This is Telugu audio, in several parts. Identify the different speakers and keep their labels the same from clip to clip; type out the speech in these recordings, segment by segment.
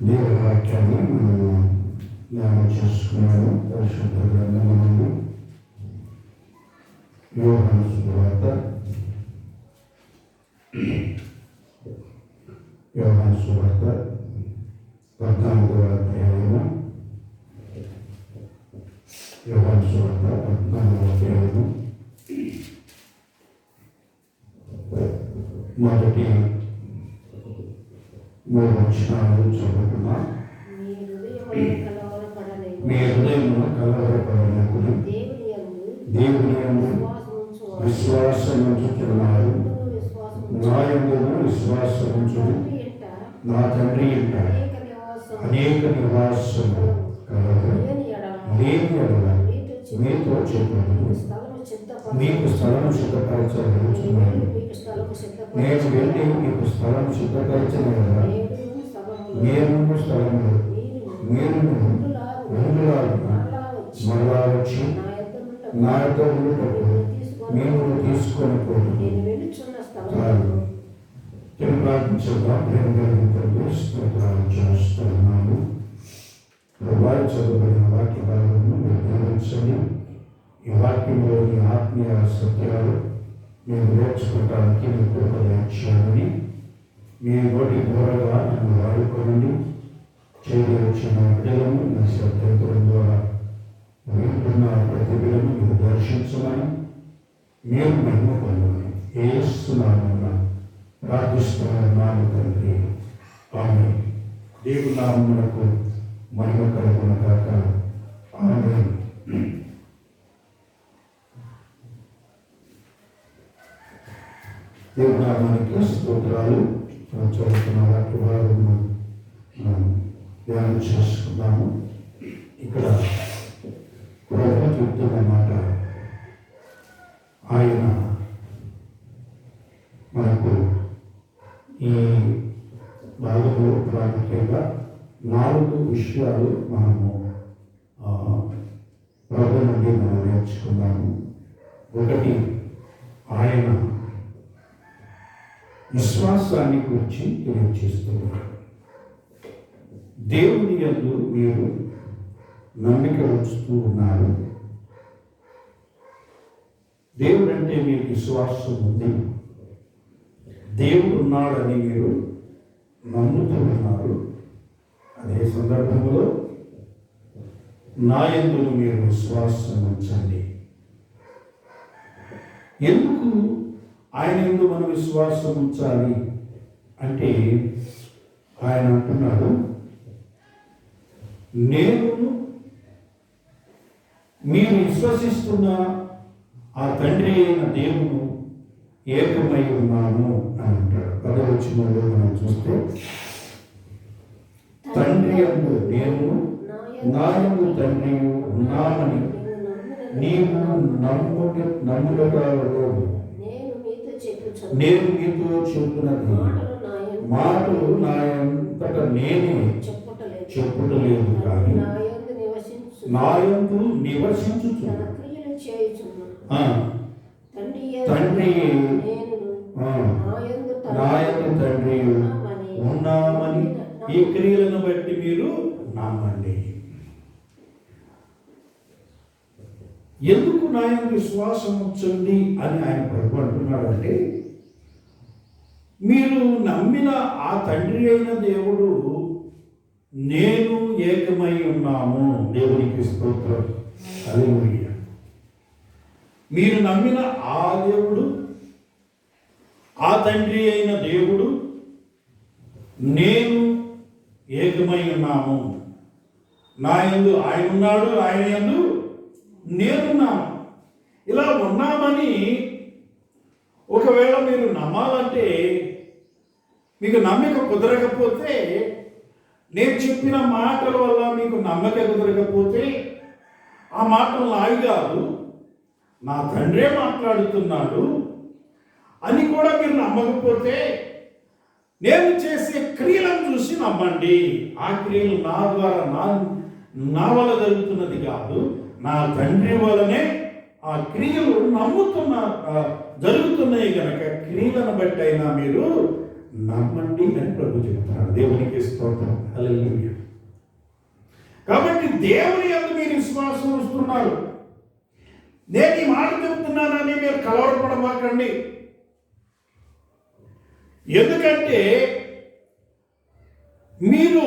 Speaker 1: ሊበራቸውንም ለመቸስ ነው? እርሱ ተገለመሆኑ వచనాలు చదువుకున్నా
Speaker 2: మీ దేవుని
Speaker 1: విశ్వాసం ఉంచుతున్నారు. నాయందును విశ్వాసం ఉంచుడు. నా తండ్రి
Speaker 2: అనేక నివాసములు
Speaker 1: కలవు
Speaker 2: లేని ఎడల మీతో
Speaker 1: చెప్పను.
Speaker 2: మీకు
Speaker 1: స్థలం సిద్ధపరచగలుగుతున్నాను. నేను వెళ్ళి మీకు స్థలం సిద్ధపరచిన ఎడల
Speaker 2: నేడు
Speaker 1: నేను స్థలంలో
Speaker 2: మీరు
Speaker 1: మీరు
Speaker 2: మరలా వచ్చి నా
Speaker 1: యొక్క తీసుకొని పోదు
Speaker 2: నేను
Speaker 1: నేను స్తోత్రాలు చేస్తున్నాను ప్రభావి చదువుకున్న వాక్య భాగమును నిర్ధారించండి ఈ వాక్యంలోని ఆత్మీయ సత్యాలు మేము నేర్చుకోవడానికి మీ కృప మీ నోటి ద్వారాగా నన్ను వాడుకోనని చేయవచ్చిన బిడ్డలను నా శ్రద్ధం ద్వారా వింటున్న ప్రతి బిడ్డను మీరు దర్శించమని మేము మహిమ పొందమని ఏస్తున్నామన్న ప్రార్థిస్తున్నాను తండ్రి. ఆమె దేవుని నామములకు మహిమ కలుగున కాక ఆమె దేవునామానికి స్తోత్రాలు. మనం చదువుతున్న వారు మనం ధ్యానం చేసుకున్నాము ఇక్కడ ప్రభు చెప్తున్న ఆయన మనకు ఈ భాగంలో ప్రాముఖ్యంగా నాలుగు విషయాలు మనము విశ్వాసాన్ని గురించి తెలియజేస్తున్నారు. దేవుని యందు మీరు నమ్మిక ఉంచుతూ ఉన్నారు. దేవుడు అంటే మీకు విశ్వాసం ఉంది. దేవుడు ఉన్నాడని మీరు నమ్ముతూ ఉన్నారు. అదే సందర్భంలో నా ఎందుకు మీరు విశ్వాసం ఉంచండి. ఎందుకు ఆయన ఎందు మన విశ్వాసం ఉంచాలి? అంటే ఆయన అంటున్నాడు నేను మీరు విశ్వసిస్తున్న ఆ తండ్రి అయిన దేవుడు ఏకమై ఉన్నాను అని అంటాడు. పదవచనంలో మనం చూస్తే తండ్రి అందు నేను నాయము తండ్రి ఉన్నామని నీవు నమ్ముట నమ్ముటగా
Speaker 2: నేను మీతో చెప్పుచున్న
Speaker 1: నేను మీతో చెబుతున్నది
Speaker 2: మాటలు నా
Speaker 1: నా అంతట నేనే
Speaker 2: చెప్పుటలేదు.
Speaker 1: కానీ
Speaker 2: నా యందు నివసించు తండ్రి నా
Speaker 1: తండ్రి ఉన్నామని. ఈ క్రియలను బట్టి మీరు నమ్మండి. ఎందుకు నాయన విశ్వాసం ఉంచండి అని ఆయన ప్రభు అంటున్నాడంటే మీరు నమ్మిన ఆ తండ్రి అయిన దేవుడు నేను ఏకమై ఉన్నాము. దేవునికి స్తోత్రం. మీరు నమ్మిన ఆ దేవుడు ఆ తండ్రి అయిన దేవుడు నేను ఏకమై ఉన్నాము. నా యందు ఆయన ఉన్నాడు ఆయన యందు నేనున్నాను ఇలా ఉన్నామని ఒకవేళ మీరు నమ్మాలంటే మీకు నమ్మిక కుదరకపోతే నేను చెప్పిన మాటల వల్ల మీకు నమ్మక కుదరకపోతే ఆ మాటలు నావి కాదు నా తండ్రే మాట్లాడుతున్నాడు అని కూడా మీరు నమ్మకపోతే నేను చేసే క్రియలను చూసి నమ్మండి. ఆ క్రియలు నా ద్వారా నా నా వల్ల జరుగుతున్నది కాదు నా తండ్రి వలనే ఆ క్రియలు నమ్ముతున్నారు జరుగుతున్నాయి కనుక క్రియలను బట్టి అయినా మీరు నమ్మండి అని ప్రభు చెప్తున్నాడు దేవునికి స్తోత్రం. హల్లెలూయా. కాబట్టి దేవుని యందు మీరు విశ్వాసం వస్తున్నారు నేను ఈ మాట చెప్తున్నానని మీరు కలవరపడమాకండి. ఎందుకంటే మీరు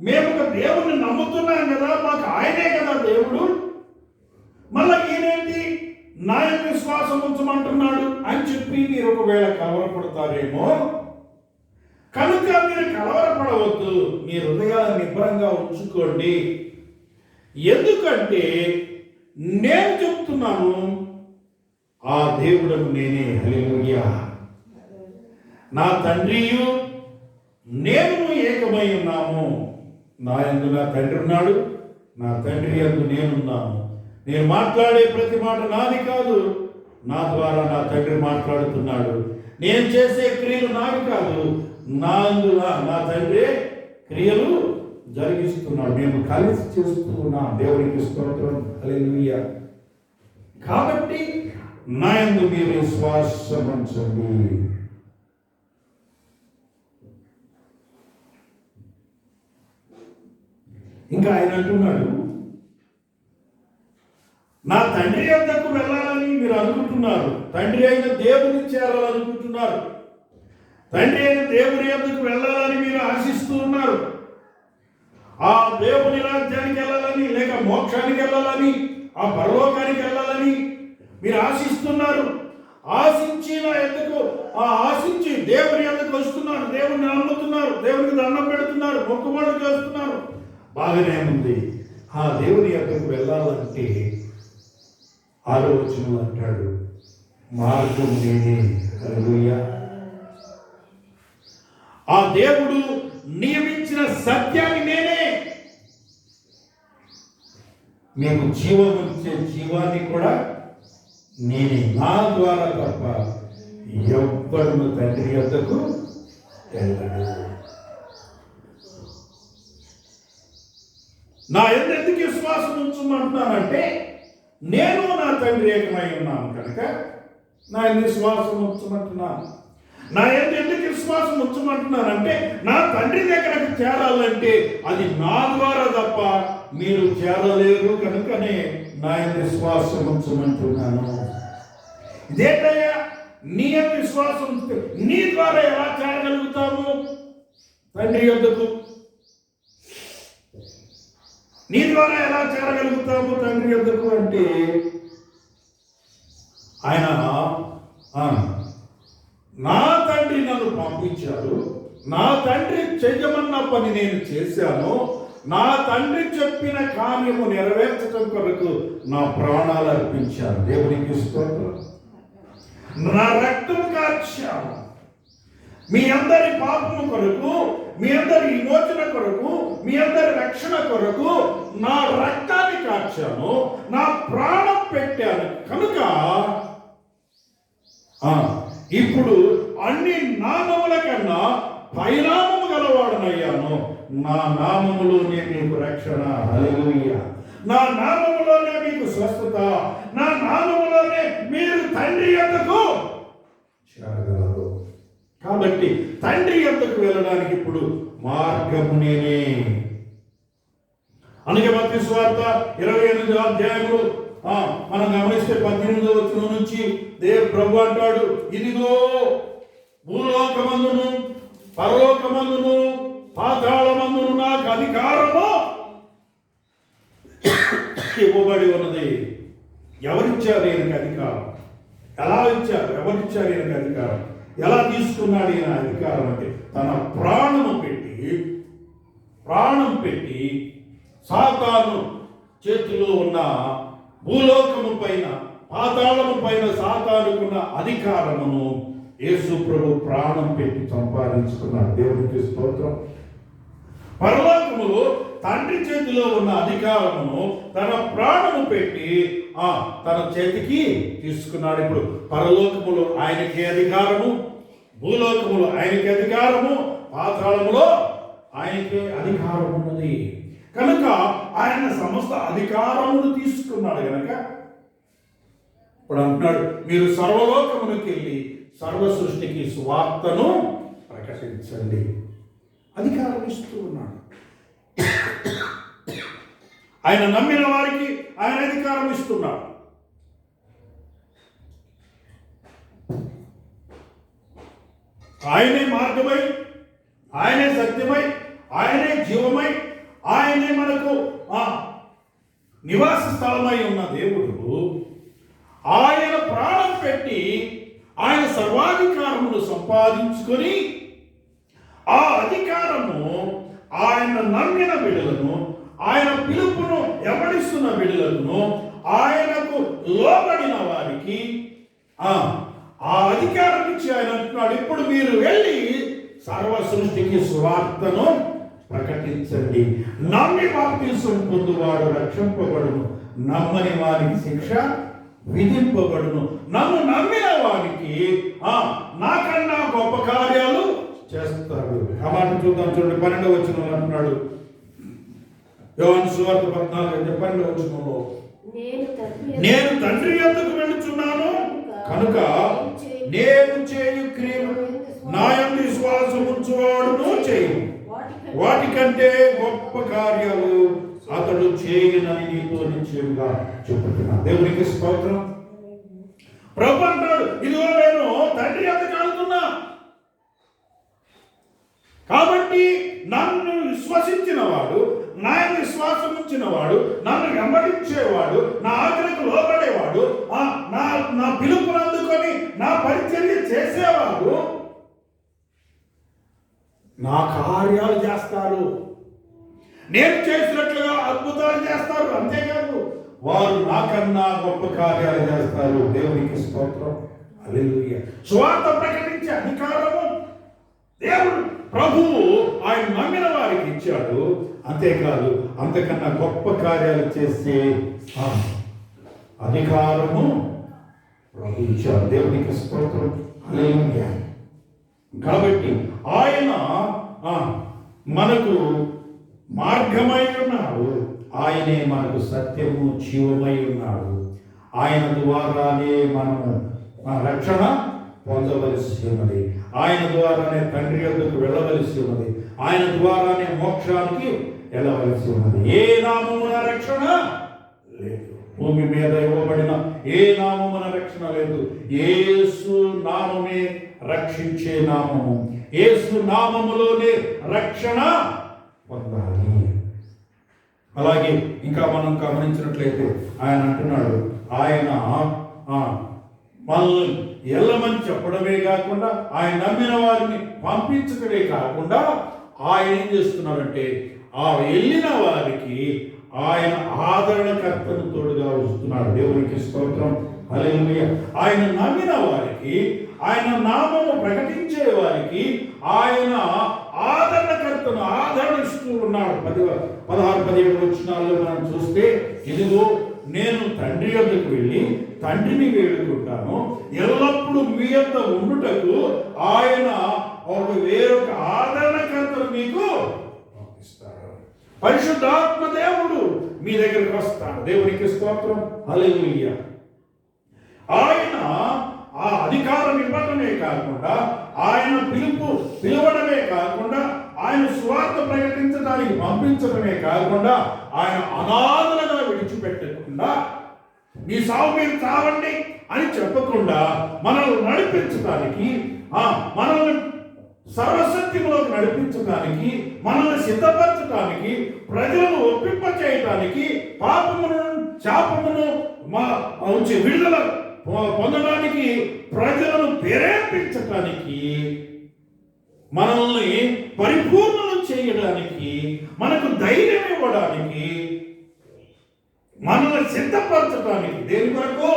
Speaker 1: మేము ఒక దేవుణ్ణి నమ్ముతున్నాం కదా మాకు ఆయనే కదా దేవుడు. మళ్ళా ఈయన నా యొక్క విశ్వాసం ఉంచమంటున్నాడు అని చెప్పి మీరు ఒకవేళ కలవరపడతారేమో కనుక మీరు కలవరపడవద్దు మీ హృదయాన్ని నిబ్బరంగా ఉంచుకోండి. ఎందుకంటే నేను చెప్తున్నాను ఆ దేవుడను నేనే. హల్లెలూయా. నా తండ్రియు నేను ఏకమై ఉన్నాము నా ఎందు నా తండ్రి ఉన్నాడు నా తండ్రి ఎందు నేనున్నాను. నేను మాట్లాడే ప్రతి మాట నాది కాదు. నా ద్వారా నా తండ్రి మాట్లాడుతున్నాడు. నేను చేసే క్రియలు నావి కాదు. నా నా- నా తండ్రి క్రియలు జరిగిస్తున్నాడు. మేము కలిసి చేస్తున్నా. దేవునికి స్తోత్రం. హల్లెలూయా. కాబట్టి నా యందు మీరు విశ్వాసం ఉంచండి. ఇంకా ఆయన అంటున్నాడు నా తండ్రి వద్దకు వెళ్ళాలని మీరు అనుకుంటున్నారు. తండ్రి అయిన దేవుని చేరాలనుకుంటున్నారు తండ్రి అయిన దేవుని వద్దకు వెళ్ళాలని మీరు ఆశిస్తూ ఉన్నారు. ఆ దేవుని రాజ్యానికి వెళ్ళాలని లేక మోక్షానికి వెళ్ళాలని ఆ పరలోకానికి వెళ్ళాలని మీరు ఆశిస్తున్నారు. ఆశించి నా ఎందుకు ఆ ఆశించి దేవుని ఎందుకు వస్తున్నారు. దేవుని నమ్ముతున్నారు. దేవునికి దండం పెడుతున్నారు. మొక్కుబడులు చేస్తున్నారు. బాగానే ఉంది. ఆ దేవుని ఎందుకు వెళ్ళాలంటే ఆలోచన అంటాడు. మార్గం నేనే. హల్లెలూయా. ఆ దేవుడు నియమించిన సత్యాన్ని నేనే. మీకు జీవం ఇచ్చే జీవాన్ని కూడా నేనే. నా ద్వారా తప్ప ఎవ్వరు తండ్రి యొద్దకు వెళ్ళడు నా ఎందుకు విశ్వాసం ఉంచమంటున్నానంటే నేను నా తండ్రి ఏకమై ఉన్నాను కనుక నా ఎందు విశ్వాసం ఉంచమంటున్నాను నా ఎందు ఎందుకు విశ్వాసం ఉంచమంటున్నానంటే నా తండ్రి దగ్గరకు చేరాలంటే అది నా ద్వారా తప్ప మీరు చేరలేరు కనుకనే నా ఎందు విశ్వాసం ఉంచమంటున్నాను. ఇదేంటయ్యా? నీ యొక్క విశ్వాసం నీ ద్వారా ఎలా చేరగలుగుతాము? తండ్రి యొద్దకు నీ ద్వారా ఎలా చేరగలుగుతాము తండ్రి ఎందుకు అంటే ఆయన నా తండ్రి నన్ను పంపించాడు. నా తండ్రి చెయ్యమన్న పని నేను చేశాను. నా తండ్రి చెప్పిన కార్యము నెరవేర్చడం కొరకు నా ప్రాణాలు అర్పించాను దేవునికి స్తోత్రం. నా రక్తం కార్చాను మీ అందరి పాపము కొరకు మీ అందరి విమోచన కొరకు మీ అందరి రక్షణ కొరకు నా రక్తాన్ని కార్చాను నా ప్రాణం పెట్టాను. కనుక ఇప్పుడు అన్ని నామముల కన్నా పైనామము గలవాడనయ్యాను. నా నామములోనే మీకు రక్షణ. నా నామములోనే మీకు స్వస్థత. నా నామములోనే మీరు తండ్రి యొద్దకు చేరగలరు కాబట్టి తండ్రి ఎంతకు వెళ్ళడానికి ఇప్పుడు మార్గము నేనే. అందుకే మత్తి స్వార్థ ఇరవై ఎనిమిది అధ్యాయములు ఆ, మనం గమనిస్తే పద్దెనిమిదో వచ్చిన నుంచి దేవ్ ప్రభు అంటాడు ఇదిగో భూలోకమందును పరలోకమందును పాతాళమందును నాకు అధికారము ఇవ్వబడి ఉన్నది. ఎవరిచ్చారు ఈయనకి అధికారం? ఎలా ఇచ్చారు? ఎవరిచ్చారు ఈయనకి అధికారం? ఎలా తీసుకున్నాడు ఈయన అధికారం అంటే తన ప్రాణము పెట్టి ప్రాణం పెట్టి సాతాను చేతిలో ఉన్న భూలోకము పైన పాతాళము పైన సాతానుకున్న అధికారమును యేసు ప్రభు ప్రాణం పెట్టి సంపాదించుకున్నాడు. దేవునికి స్తోత్రం. పరలోకములో తండ్రి చేతిలో ఉన్న అధికారమును తన ప్రాణము పెట్టి ఆ తన చేతికి తీసుకున్నాడు. ఇప్పుడు పరలోకములో ఆయనకి అధికారము భూలోకములో ఆయనకి అధికారము పాతాళములో ఆయనకే అధికారం ఉన్నది. కనుక ఆయన సమస్త అధికారమును తీసుకున్నాడు కనుక ఇప్పుడు అంటున్నాడు మీరు సర్వలోకమునికి వెళ్ళి సర్వ సృష్టికి సువార్తను ప్రకటించండి. అధికారం ఇస్తూ ఉన్నాడు. ఆయన నమ్మిన వారికి ఆయన అధికారం ఇస్తున్నాడు. ఆయనే మార్గమై ఆయనే సత్యమై ఆయనే జీవమై ఆయనే మనకు నివాస స్థలమై ఉన్న దేవుడు ఆయన ప్రాణం పెట్టి ఆయన సర్వాధికారమును సంపాదించుకొని ఆ అధికారము ఆయన నమ్మిన బిడ్డలను ఆయన పిలుపును ఎవరి బిడ్డలను ఆయనకు లోబడిన వారికి ఆ ఆ అధికారం ఇచ్చి ఆయన అంటున్నాడు ఇప్పుడు మీరు వెళ్ళి సర్వ సృష్టికి సువార్తను ప్రకటించండి. నమ్మి బాప్తీసం పొందువాడు రక్షింపబడును. నమ్మని వారికి శిక్ష విధింపబడును. నన్ను నమ్మిన వారికి ఆ నాకన్నా గొప్ప కార్యాలు చేస్తాడు. ఆ మాట చూద్దాం చూడండి పన్నెండు వచ్చిన అంటున్నాడు యోహాను సువార్త పద్నాలుగు వచ్చినంలో
Speaker 2: నేను తండ్రి
Speaker 1: ఎందుకు వెళ్ళుచున్నాను కనుక నేను చేయు క్రియలు నా యందు విశ్వాసం ఉంచువాడును చేయు.
Speaker 2: వాటికంటే
Speaker 1: గొప్ప కార్యాలు అతడు చేయనని నీతో నిశ్చయంగా చెబుతున్నా దేవునికి స్తోత్రం. ప్రభు అంటాడు ఇదిగో నేను తండ్రి ఎందుకు వెళ్తున్నా కాబట్టి నన్ను విశ్వసించిన వాడు నా యందు విశ్వాసం ఉంచిన వాడు నన్ను వెంబడించేవాడు నా ఆజ్ఞకు లోపడేవాడు నా నా పిలుపును అందుకొని నా పరిచర్య చేసేవాడు నా కార్యాలు చేస్తారు. నేను చేసినట్లుగా అద్భుతాలు చేస్తారు అంతేకాదు వారు నాకన్నా గొప్ప కార్యాలు చేస్తారు. దేవునికి స్తోత్రం. అల్లెలుయ్య స్వార్థ ప్రకటించే అధికారము దేవుడు ప్రభువు ఆయన నమ్మిన వారికి ఇచ్చాడు. అంతేకాదు అంతకన్నా గొప్ప కార్యాలు చేసే అధికారము ప్రభు ఇచ్చాడు దేవునికి స్తోత్రం. కాబట్టి ఆయన మనకు మార్గమై ఉన్నాడు. ఆయనే మనకు సత్యము జీవమై ఉన్నాడు. ఆయన ద్వారానే మనము మన రక్షణ పొందవలసి ఉన్నది. ఆయన ద్వారానే తండ్రి యొద్దకు వెళ్ళవలసి ఉన్నది. ఆయన ద్వారానే మోక్షానికి వెళ్ళవలసి ఉన్నది? ఏ నామమున రక్షణ లేదు. భూమి మీద ఇవ్వబడిన ఏ నామమున రక్షణ లేదు. ఏసు నామమే రక్షించే నామము. ఏసు నామములోనే రక్షణ పొందాలి. అలాగే ఇంకా మనం గమనించినట్లయితే ఆయన అంటున్నాడు ఆయన ఆ, మనల్ని ఎల్లమని చెప్పడమే కాకుండా ఆయన నమ్మిన వారిని పంపించడమే కాకుండా ఆయన ఏం చేస్తున్నాడంటే ఆ వెళ్ళిన వారికి ఆయన ఆదరణకర్తను తోడుగా వస్తున్నాడు దేవునికి స్తోత్రం. హల్లెలూయా. ఆయన నమ్మిన వారికి ఆయన నామము ప్రకటించే వారికి ఆయన ఆదరణకర్తను ఆదరణ ఇస్తూ ఉన్నాడు పది పదహారు పదిహేడు వచ్చినాల్లో మనం చూస్తే ఇదిగో నేను తండ్రి యొక్కకు వెళ్ళి తండ్రిని వేడుకుంటాను. ఎల్లప్పుడూ మీ యొక్క ఉండుటకు ఆయన ఒక వేరొక ఆదరణకర్తను మీకు పరిశుద్ధాత్మ దేవుడు మీ దగ్గరికి వస్తాడు. దేవునికి స్తోత్రం. అలెలుయ్య ఆయన ఆ అధికారం ఇవ్వడమే కాకుండా ఆయన పిలుపు పిలవడమే కాకుండా ఆయన స్వార్థ ప్రకటించడానికి పంపించడమే కాకుండా ఆయన అనాథలుగా విడిచిపెట్టకుండా మీ సాగు మీరు చావండి అని చెప్పకుండా మనల్ని నడిపించడానికి ఆ మనల్ని సర్వసత్యంలోకి నడిపించడానికి మనల్ని సిద్ధపరచడానికి ప్రజలను ఒప్పింప చేయడానికి పాపమును శాపమును మా ఉంచి విడుదల పొందడానికి ప్రజలను ప్రేరేపించటానికి మనల్ని పరిపూర్ణం చేయడానికి మనకు ధైర్యం ఇవ్వడానికి మనల్ని సిద్ధపరచడానికి దేని కొరకు?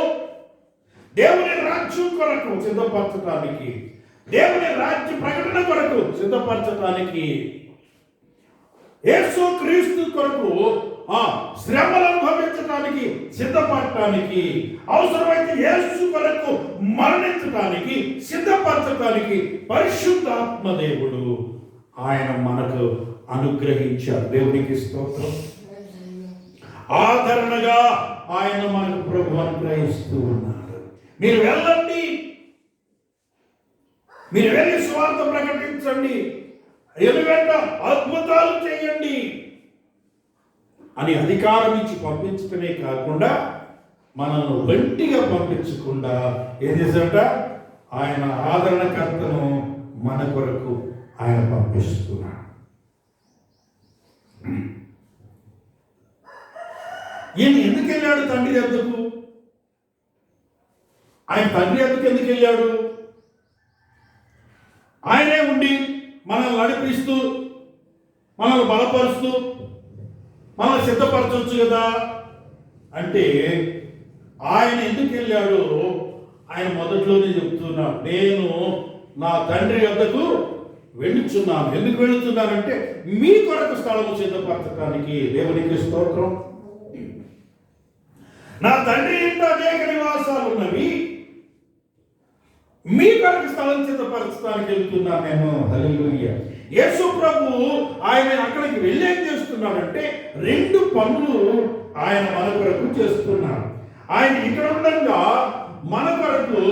Speaker 1: దేవుని రాజ్యం కొరకు సిద్ధపరచడానికి దేవుని రాజ్య ప్రకటన కొరకు సిద్ధపరచడానికి యేసు క్రీస్తు కొరకు ఆ శ్రమలు అనుభవించడానికి సిద్ధపడటానికి అవసరమైతే యేసు కొరకు మరణించడానికి సిద్ధపరచడానికి పరిశుద్ధాత్మ దేవుడు ఆయన మనకు అనుగ్రహించారు దేవునికి స్తోత్రం. ఆదరణగా ఆయన మనకు ప్రభు అనుగ్రహిస్తూ ఉన్నారు మీరు వెళ్ళండి. మీరు వెళ్ళి స్వార్థ ప్రకటించండి. ఎలుగంట అద్భుతాలు చేయండి. అని అధికారం ఇచ్చి పంపించటమే కాకుండా మనల్ని వెంటిగా పంపించకుండా ఏం చేశాట ఆయన ఆదరణకర్తను మన కొరకు ఆయన పంపిస్తున్నాడు. ఈయన ఎందుకు వెళ్ళాడు తండ్రి ఎందుకు ఆయన తండ్రి ఎందుకు ఎందుకు వెళ్ళాడు? ఆయనే ఉండి మనల్ని నడిపిస్తూ మనల్ని బలపరుస్తూ మనల్ని సిద్ధపరచవచ్చు కదా అంటే ఆయన ఎందుకు వెళ్ళాడు ఆయన మొదట్లోనే చెప్తున్నా. నేను నా తండ్రి వద్దకు వెళ్ళుచున్నాను. ఎందుకు వెళుతున్నానంటే మీ కొరకు స్థలము సిద్ధపరచడానికి దేవునికి స్తోత్రం. నా తండ్రి ఇంత అనేక నివాసాలు ఉన్నవి. మీ కొరకు స్థలం సిద్ధపరచడానికి వెళ్తున్నాను నేను హలియ యేసు ప్రభు ఆయన అక్కడికి వెళ్ళి ఏం చేస్తున్నాడంటే రెండు పనులు ఆయన మన కొరకు చేస్తున్నాడు. ఆయన ఇక్కడ ఉండగా మన కొరకు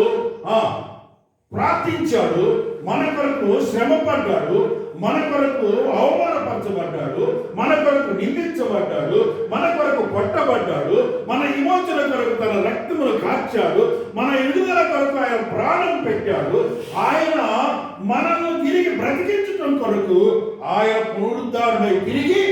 Speaker 1: ప్రార్థించాడు మన కొరకు శ్రమ పడ్డాడు మన కొరకు అవమానపరచబడ్డాడు మన కొరకు నిందించబడ్డాడు మన కొరకు కొట్టబడ్డాడు మన విమోచన కొరకు తన రక్తమును కార్చాడు మన ఎదుగుదల కొరకు ఆయన ప్రాణం పెట్టాడు. ఆయన మనల్ని తిరిగి బ్రతికించడం కొరకు ఆయన పునరుద్ధారణై తిరిగి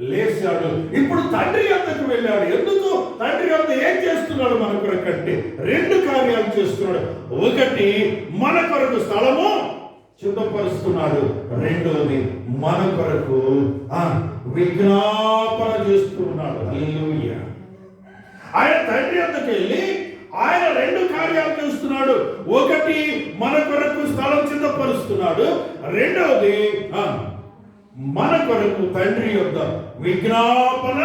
Speaker 1: లేచాడు. ఇప్పుడు తండ్రి వద్దకు వెళ్ళాడు. ఎందుకు? తండ్రి వద్ద ఏం చేస్తున్నాడు మన కొరకు అంటే రెండు కార్యాలు చేస్తున్నాడు. ఒకటి మన కొరకు స్థలము సిద్ధపరుస్తున్నాడు రెండవది మన కొరకు ఆ, విజ్ఞాపన చేస్తున్నాడు. హల్లెలూయా. ఆయన తండ్రి అంతకు వెళ్ళి ఆయన రెండు కార్యాలు చేస్తున్నాడు. ఒకటి మన కొరకు స్థలం సిద్ధపరుస్తున్నాడు. రెండవది ఆ, మన కొరకు తండ్రి యొక్క విజ్ఞాపన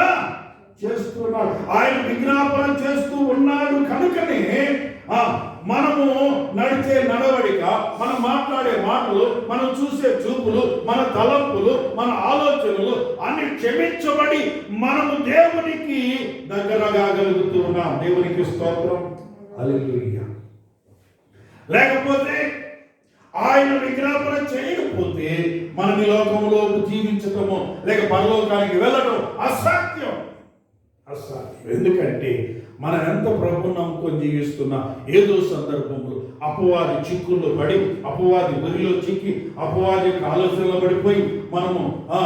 Speaker 1: చేస్తున్నాడు. ఆయన విజ్ఞాపన చేస్తూ ఉన్నాడు కనుకనే ఆ, మనము నడిచే నడవడిక మనం మాట్లాడే మాటలు మనం చూసే చూపులు మన తలంపులు మన ఆలోచనలు అన్ని క్షమించబడి మనము దేవునికి దగ్గరగా కాగలుగుతూ ఉన్నాం దేవునికి స్తోత్రం. హల్లెలూయా. లేకపోతే ఆయన విజ్ఞాపన చేయకపోతే మనం ఈ లోకంలో జీవించటము లేక పరలోకానికి వెళ్ళడం అసాధ్యం. అసాధ్యం. ఎందుకంటే మనం ఎంత ప్రభు నమ్ముకొని జీవిస్తున్నా ఏదో సందర్భంలో అపవాది చిక్కుల్లో పడి అపవాది ఉరిలో చిక్కి అపవాది యొక్క ఆలోచనలో పడిపోయి మనము ఆ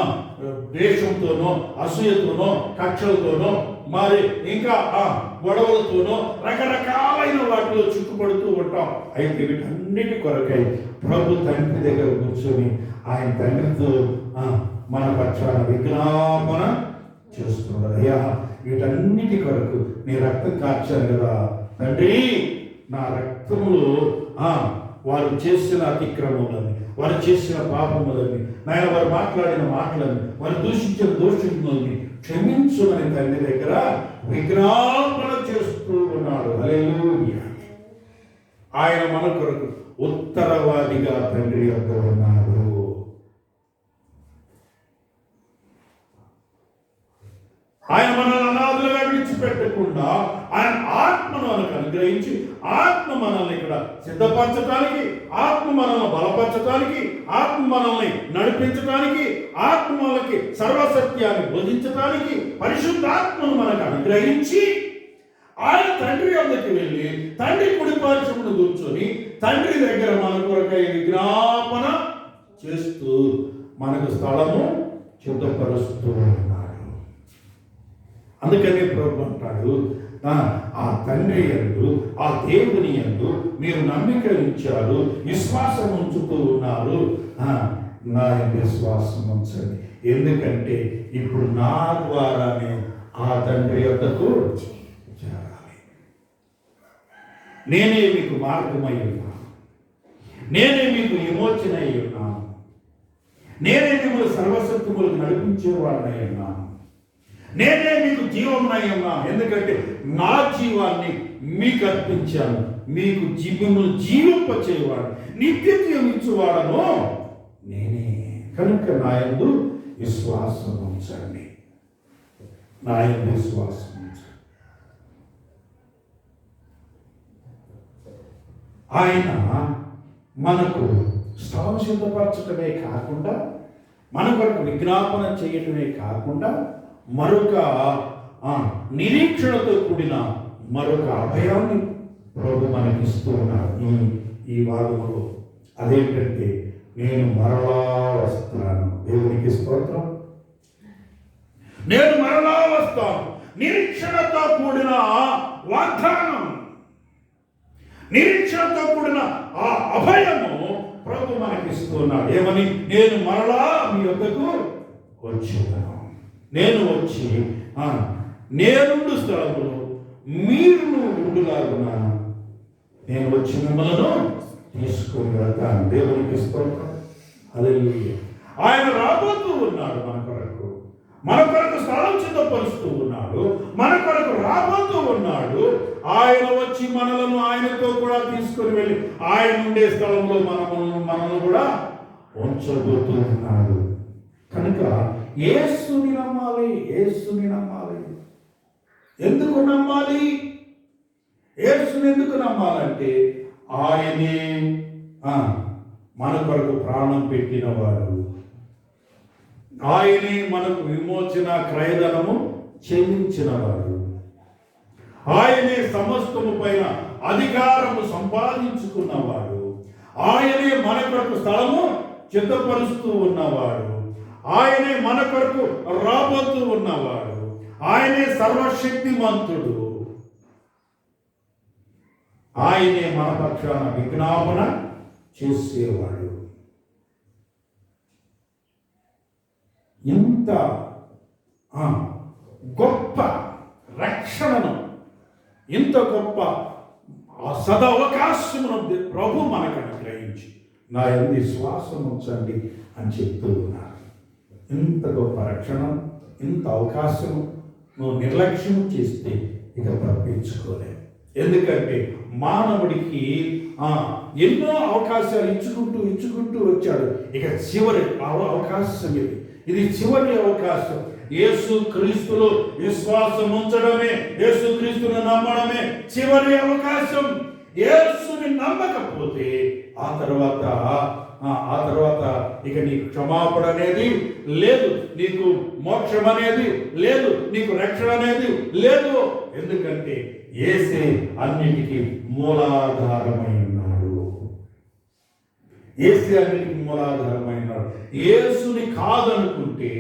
Speaker 1: దేశంతోనో అసూయతోనో కక్షలతోనో మరి ఇంకా ఆ గొడవలతోనో రకరకాలైన వాటిలో చిక్కుపడుతూ ఉంటాం. అయితే వీటన్నిటి కొరకై ప్రభు తండ్రి దగ్గర కూర్చొని ఆయన తండ్రితో ఆ, మన పక్షాన విజ్ఞాపన చేస్తున్నాడు. అయ్యా వీటన్నిటి కొరకు నీ రక్తం కార్చాను కదా. తండ్రి నా రక్తములో ఆ, వారు చేసిన అతిక్రమములని వారు చేసిన పాపములని నాయన వారు మాట్లాడిన మాటలని వారు దూషించిన దోషములని క్షమించుమని తండ్రి దగ్గర విజ్ఞాపన చేస్తూ ఉన్నాడు. ఆయన మన కొరకు ఉత్తరవాదిగా తండ్రి యొక్క ఉన్నాడు. ఆయన మనల్ని అనాథులుగా విడిచిపెట్టకుండా ఆయన ఆత్మను మనకు అనుగ్రహించి ఆత్మ మనల్ని ఇక్కడ సిద్ధపరచడానికి ఆత్మ మనల్ని బలపరచడానికి ఆత్మ మనల్ని నడిపించడానికి ఆత్మలకి సర్వసత్యాన్ని బోధించడానికి పరిశుద్ధాత్మను మనకు అనుగ్రహించి ఆయన తండ్రి వద్దకు వెళ్ళి తండ్రి కుడి కూర్చొని తండ్రి దగ్గర మన కొరకై విజ్ఞాపన చేస్తూ మనకు స్థలము సిద్ధపరుస్తూ ఉన్నాడు. అందుకనే ప్రభు అంటాడు "ఆ, తండ్రి ఎందు ఆ దేవుని ఎందు మీరు నమ్మిక ఉంచారు విశ్వాసం ఉంచుతూ ఉన్నారు. నా విశ్వాసం ఉంచండి. ఎందుకంటే ఇప్పుడు నా ద్వారానే ఆ తండ్రి యొక్కకు చేరాలి. నేనే మీకు మార్గమై ఉన్నాను. నేనే మీకు విమోచన అయి ఉన్నాను. నేనే మిమ్మల్ని సర్వశక్తిములకు నడిపించేవాడినై ఉన్నాను. నేనే మీకు జీవమునై ఉన్నాను. ఎందుకంటే నా జీవాన్ని మీకు అర్పించాను. మీకు జీవమును జీవింపచేవాడు నిత్య జీవించువాడను నేనే. కనుక నాయందు విశ్వాసం ఉంచండి. నాయందు విశ్వాసం ఉంచండి. ఆయన మనకు స్థలం సిద్ధపరచడమే కాకుండా మన కొరకు విజ్ఞాపన చేయటమే కాకుండా మరొక ఆ, నిరీక్షణతో కూడిన మరొక అభయాన్ని ప్రభు మనకి ఇస్తూ ఉన్నారు ఈ ఈ అదేంటంటే నేను మరలా వస్తాను. దేవునికి స్తోత్రం. నేను మరలా వస్తాను. నిరీక్షణతో కూడిన వాగ్దానం నిరీక్షణతో కూడిన ఆ అభయము ప్రభు మనకి ఇస్తున్నాడు ఏమని? నేను మరలా మీ వద్దకు వచ్చి నేను వచ్చి నేనుండు స్థలములో మీరు ఉండులాగున? నేను వచ్చి మిమ్మల్ని తీసుకుని వెళ్తాను. దేవునికి స్తోత్రం. ఆయన రాబోతూ ఉన్నాడు మన కొరకు. మన కొరకు స్థలం సిద్ధపరుస్తూ ఉన్నాడు. మన కొరకు రాబోతూ ఉన్నాడు. ఆయన వచ్చి మనలను ఆయనతో కూడా తీసుకొని వెళ్ళి ఆయన ఉండే స్థలంలో మనము మనల్ని కూడా ఉంచబోతూ ఉన్నాడు. కనుక యేసుని నమ్మాలి యేసుని నమ్మాలి. ఎందుకు నమ్మాలి? ఏసుని ఎందుకు నమ్మాలంటే ఆయనే మన కొరకు ప్రాణం పెట్టినవాడు. ఆయనే మనకు విమోచన క్రయధనము చెల్లించినవాడు. ఆయనే సమస్తము పైన అధికారము సంపాదించుకున్నవాడు. ఆయనే మన కొరకు స్థలము చిత్తపరుస్తూ ఉన్నవాడు. ఆయనే మన కొరకు రాబోతూ ఉన్నవాడు. ఆయనే సర్వశక్తిమంతుడు. ఆయనే మన పక్షాన విజ్ఞాపన చేసేవాడు. ఇంత గొప్ప రక్షణను ఇంత గొప్ప సదవకాశమును ప్రభు మనకు అనుగ్రహించి నా ఎందు శ్వాసం ఉంచండి అని చెప్తూ ఉన్నారు. ఇంత గొప్ప రక్షణ ఇంత అవకాశం నువ్వు నిర్లక్ష్యం చేస్తే ఇక తప్పించుకోలేవు ఎందుకంటే మానవుడికి ఆ, ఎన్నో అవకాశాలు ఇచ్చుకుంటూ ఇచ్చుకుంటూ వచ్చాడు. ఇక చివరి అవకాశం ఇది. ఇది చివరి అవకాశం. యేసు క్రీస్తులో విశ్వాసం ఉంచడమే యేసు క్రీస్తును నమ్మడమే చివరి అవకాశం. యేసుని నమ్మకపోతే ఆ తర్వాత ఆ తర్వాత ఇక నీకు క్షమాపణ అనేది లేదు నీకు మోక్షం అనేది లేదు నీకు రక్షణ అనేది లేదు. ఎందుకంటే ఏసే అన్నిటికీ మూలాధారమై ఉన్నాడు ఏసే అన్నిటికీ మూలాధారమైనాడు. యేసుని కాదనుకుంటే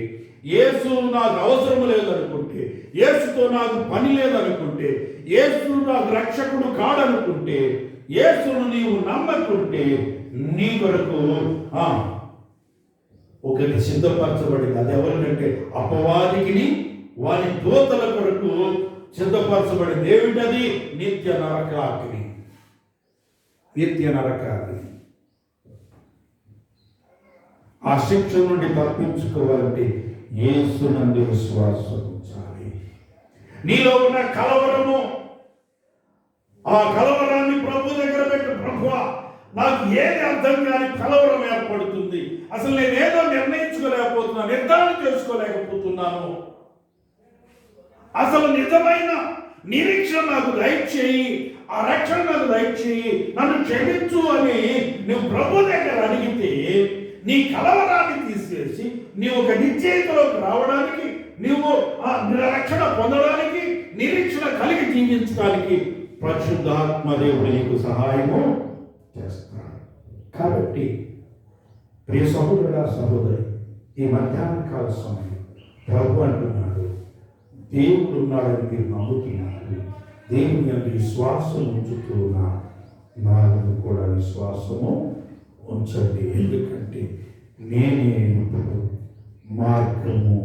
Speaker 1: యేసు నాకు అవసరం లేదనుకుంటే ఏసుతో నాకు పని లేదనుకుంటే ఏసు నాకు రక్షకుడు కాడనుకుంటే యేసును నీవు నమ్మకుంటే నీ కొరకు ఆ, ఒకటి సిద్ధపరచబడింది. అది ఎవరికంటే అపవాదికి వారి దోతల కొరకు సిద్ధపరచబడింది. ఏమిటది? నిత్య నరకాగ్ని. నిత్య నరకాగ్ని. ఆ శిక్ష నుండి తప్పించుకోవాలంటే ఏసునందు విశ్వాసం ఉంచాలి. నీలో ఉన్న కలవరము ఆ కలవరాన్ని ప్రభు దగ్గర పెట్టు ప్రభువా. నాకు ఏది అర్థం కాని కలవరం ఏర్పడుతుంది. అసలు నేనేదో నిర్ణయించుకోలేకపోతున్నాను నిర్ధారణ చేసుకోలేకపోతున్నాను. అసలు నిజమైన నిరీక్షణ నాకు దయచేయి ఆ రక్షణ నాకు దయచేయి నన్ను క్షమించు అని నువ్వు ప్రభు దగ్గర అడిగితే నీ కలవరాన్ని తీసివేసి నీవు ఒక నిశ్చయితలోకి రావడానికి నీవు ఆ రక్షణ పొందడానికి నిరీక్షణ కలిగి జీవించడానికి పరిశుద్ధాత్మ దేవుడు నీకు సహాయము చేస్తాడు. కాబట్టి ప్రియ సహోదరుడా సహోదరి ఈ మధ్యాహ్న కాల సమయం ప్రభు అంటున్నాడు దేవుడు ఉన్నాడని మీరు నమ్ముతున్నారు. దేవుని యొక్క విశ్వాసం ఉంచుతున్నా నాలుగు కూడా విశ్వాసము ఉంచండి. ఎందుకంటే నేనే ఇప్పుడు మార్గము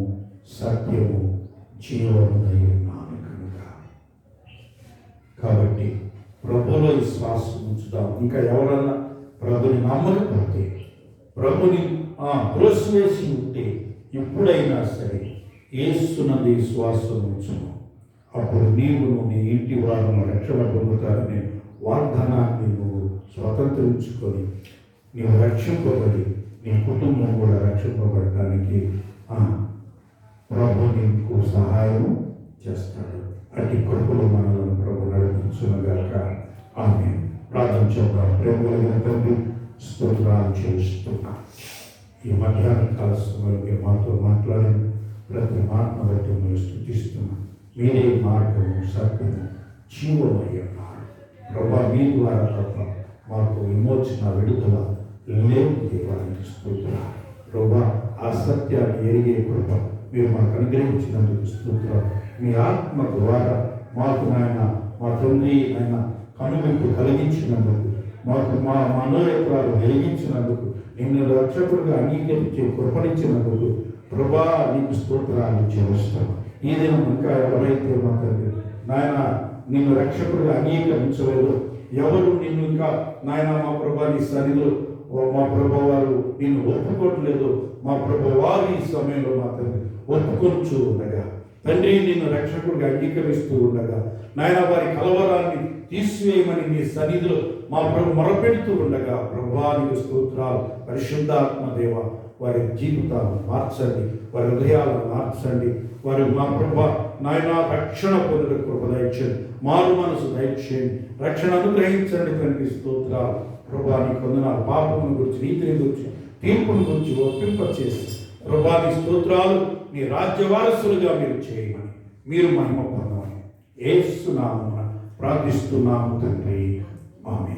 Speaker 1: సత్యము జీవమునై కాబట్టి ప్రభులో విశ్వాసం ఉంచుదాం. ఇంకా ఎవరన్నా ప్రభుని నమ్మకపోతే ప్రభుని ఆ, త్రోసివేసి ఉంటే ఎప్పుడైనా సరే ఏస్తున్నది విశ్వాసం ఉంచును అప్పుడు నీవును నీ ఇంటి వారును రక్షణ పొందుతారనే వాగ్దానాన్ని నువ్వు స్వతంత్రించుకొని నీవు రక్షింపబడి నీ కుటుంబం కూడా రక్షింపబడటానికి ప్రభు నీకు సహాయం చేస్తాడు. అటు కృపలు మనలను ప్రభు స్తోత్రాలు చేస్తున్నా ఈ మధ్యాహ్న కాల సమయంలో మాతో మాట్లాడిన ప్రతి మాటను బట్టి మీరు స్థుతిస్తున్నాం. మీరే మార్గము సత్యము జీవమై ఉన్నారు ప్రభా మీ ద్వారా తప్ప మాకు విమోచన విడుదల లేవు దేవానికి స్తోత్రాలు ప్రభా ఆ సత్యాన్ని ఎరిగే కృప మీరు మాకు అనుగ్రహించినందుకు స్తోత్ర. మీ ఆత్మ ద్వారా మాకు నాయన మా తండ్రి ఆయన కనువిప్పు కలిగించినందుకు మాకు మా మనోరేత్రాలు వెలిగించినందుకు నిన్ను రక్షకుడిగా అంగీకరించి కృపణించినందుకు ప్రభా నీకు స్తోత్రాలు చేస్తాను ఈ దినం ఇంకా ఎవరైతే మా నాయన నిన్ను రక్షకుడిగా అంగీకరించలేదు. ఎవరు నిన్ను ఇంకా నాయన మా ప్రభా నీ సన్నిధిలో మా ప్రభా వారు నిన్ను ఒప్పుకోవట్లేదు. మా ప్రభా వారు ఈ సమయంలో మాత్రమే ఒప్పుకొచ్చు అనగా తండ్రి నిన్ను రక్షకుడిగా అంగీకరిస్తూ ఉండగా నాయన వారి కలవరాన్ని తీసివేయమని నీ సన్నిధిలో మా ప్రభు మొరపెడుతూ ఉండగా ప్రభానికి స్తోత్రాలు పరిశుద్ధాత్మ దేవ వారి జీవితాలను మార్చండి వారి హృదయాలను మార్చండి వారి మా ప్రభు నాయన రక్షణ పొందుట కృప దయచేయండి మారు మనసు దయచేయండి రక్షణ అనుగ్రహించండి తండ్రి స్తోత్రాలు. ప్రభాని కొందనాలు పాపమును గురించి నీతిని గురించి తీర్పును గురించి ఒప్పింపచేసి ప్రభాని స్తోత్రాలు నీ రాజ్య వారసులుగా మీరు చేయమని మీరు మహిమ పొందమని ఏసునామమున ప్రార్థిస్తున్నాము తండ్రి. ఆమె